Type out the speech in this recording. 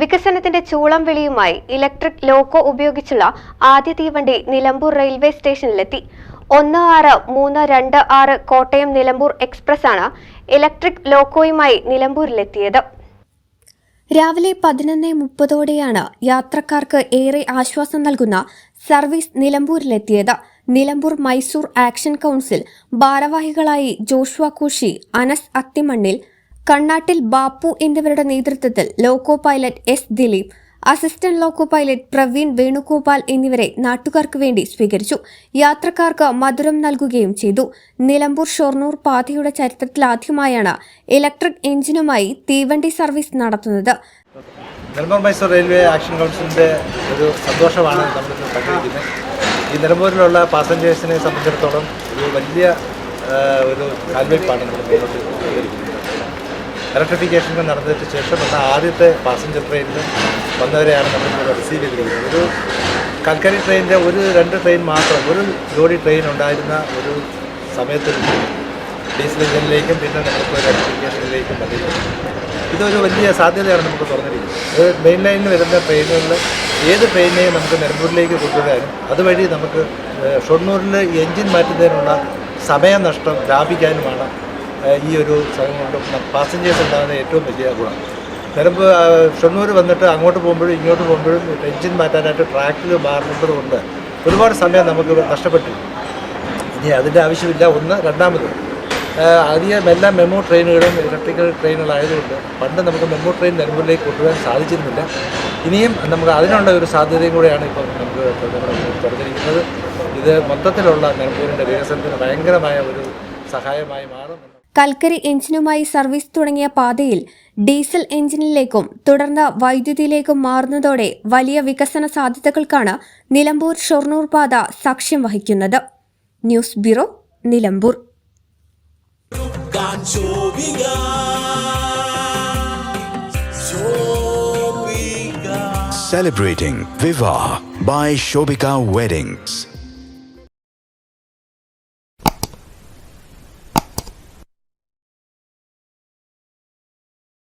വികസനത്തിന്റെ ചൂളം വിളിയുമായി electric loco ഉപയോഗിച്ചുള്ള ആദ്യ തീവണ്ടി നിലമ്പൂർ റെയിൽവേ സ്റ്റേഷനിലെത്തി. ഒന്ന് ആറ് മൂന്ന് രണ്ട് ആറ് കോട്ടയം നിലമ്പൂർ എക്സ്പ്രസ് ആണ് ഇലക്ട്രിക് ലോക്കോയുമായി നിലമ്പൂരിലെത്തിയത്. രാവിലെ പതിനൊന്ന് മുപ്പതോടെയാണ് യാത്രക്കാർക്ക് ഏറെ ആശ്വാസം നൽകുന്ന സർവീസ് നിലമ്പൂരിലെത്തിയത്. നിലമ്പൂർ മൈസൂർ ആക്ഷൻ കൗൺസിൽ ഭാരവാഹികളായി ജോഷ്വ കോഷി അനസ് അത്തിമണ്ണിൽ കണ്ണാട്ടിൽ ബാപ്പു എന്നിവരുടെ നേതൃത്വത്തിൽ loco pilot S Dileep assistant loco pilot Praveen Venugopal എന്നിവരെ നാട്ടുകാർക്ക് വേണ്ടി സ്വീകരിച്ചു. യാത്രക്കാർക്ക് മധുരം നൽകുകയും ചെയ്തു. നിലമ്പൂർ ഷൊർണൂർ പാതയുടെ ചരിത്രത്തിലാദ്യമായാണ് ഇലക്ട്രിക് എഞ്ചിനുമായി തീവണ്ടി സർവീസ് നടത്തുന്നത്. നിലമ്പൂർ മൈസൂർ റെയിൽവേ ആക്ഷൻ കൗൺസിലിന്റെ ഒരു സന്തോഷമാണ് നമ്മൾ പങ്കുവയ്ക്കുന്നത്. ഈ നിലമ്പൂരിലുള്ള പാസഞ്ചേഴ്സിനെ സംബന്ധിച്ചിടത്തോളം ഒരു വലിയ ഒരു കാൽവയ്പാണ് നമ്മൾ മുന്നോട്ട് ഇലക്ട്രിഫിക്കേഷൻ നടന്നതിന് ശേഷം വന്ന ആദ്യത്തെ പാസഞ്ചർ ട്രെയിനിൽ വന്നവരെയാണ് നമ്മൾ റിസീവ് ചെയ്തിരിക്കുന്നത്. ഒരു കൽക്കരി ട്രെയിനിന്റെ ഒരു രണ്ട് ട്രെയിൻ മാത്രം ഒരു ജോഡി ട്രെയിൻ ഉണ്ടായിരുന്ന ഒരു സമയത്ത് ഡീസൽ എഞ്ചിനിലേക്കും പിന്നെ നമുക്ക് ഇലക്ട്രിഫിക്കേഷനിലേക്കും വന്നിട്ടുണ്ട് ഇതൊരു വലിയ സാധ്യതയാണ് നമുക്ക് തുറന്നിരിക്കുന്നത്. ഇത് മെയിൻ ലൈനിൽ വരുന്ന ട്രെയിനുകളിൽ ഏത് ട്രെയിനിനെയും നമുക്ക് നിലമ്പൂരിലേക്ക് കൊണ്ടുവരാനും അതുവഴി നമുക്ക് ഷൊണ്ണൂരിൽ എൻജിൻ മാറ്റുന്നതിനുള്ള സമയനഷ്ടം ലാഭിക്കാനുമാണ് ഈ ഒരു സ്ഥലം പാസഞ്ചേഴ്സ് ഉണ്ടാകുന്ന ഏറ്റവും വലിയ ഗുണം. ചിലപ്പോൾ ഷൊർണൂർ വന്നിട്ട് അങ്ങോട്ട് പോകുമ്പോഴും ഇങ്ങോട്ട് പോകുമ്പോഴും എഞ്ചിൻ മാറ്റാനായിട്ട് ട്രാക്കിൽ മാറുന്നത് കൊണ്ട് ഒരുപാട് സമയം നമുക്ക് നഷ്ടപ്പെട്ടു ഇനി അതിന്റെ ആവശ്യമില്ല. ഒന്ന് രണ്ടാമത് അധികം എല്ലാ മെമോ ട്രെയിനുകളും ഇലക്ട്രിക്കൽ ട്രെയിനുകളായതുകൊണ്ട് പണ്ട് നമുക്ക് മെമോ ട്രെയിൻ നിലമ്പൂരിലേക്ക് കൊണ്ടുവരാൻ സാധിച്ചിരുന്നില്ല. ഇനിയും നമുക്ക് അതിനുള്ള ഒരു സാധ്യതയും കൂടെയാണ് ഇപ്പോൾ നമുക്ക് തുറന്നിരിക്കുന്നത്. ഇത് മൊത്തത്തിലുള്ള നിലമ്പൂരിന്റെ വികസനത്തിന് ഭയങ്കരമായ ഒരു സഹായമായി മാറും. കൽക്കരി എഞ്ചിനുമായി സർവീസ് തുടങ്ങിയ പാതയിൽ ഡീസൽ എഞ്ചിനിലേക്കും തുടർന്ന് വൈദ്യുതിയിലേക്കും മാറുന്നതോടെ വലിയ വികസന സാധ്യതകൾക്കാണ് നിലമ്പൂർ ഷൊർണൂർ പാത സാക്ഷ്യം വഹിക്കുന്നത് news bureau Nilambur Celebrating Viva by Shobika Weddings.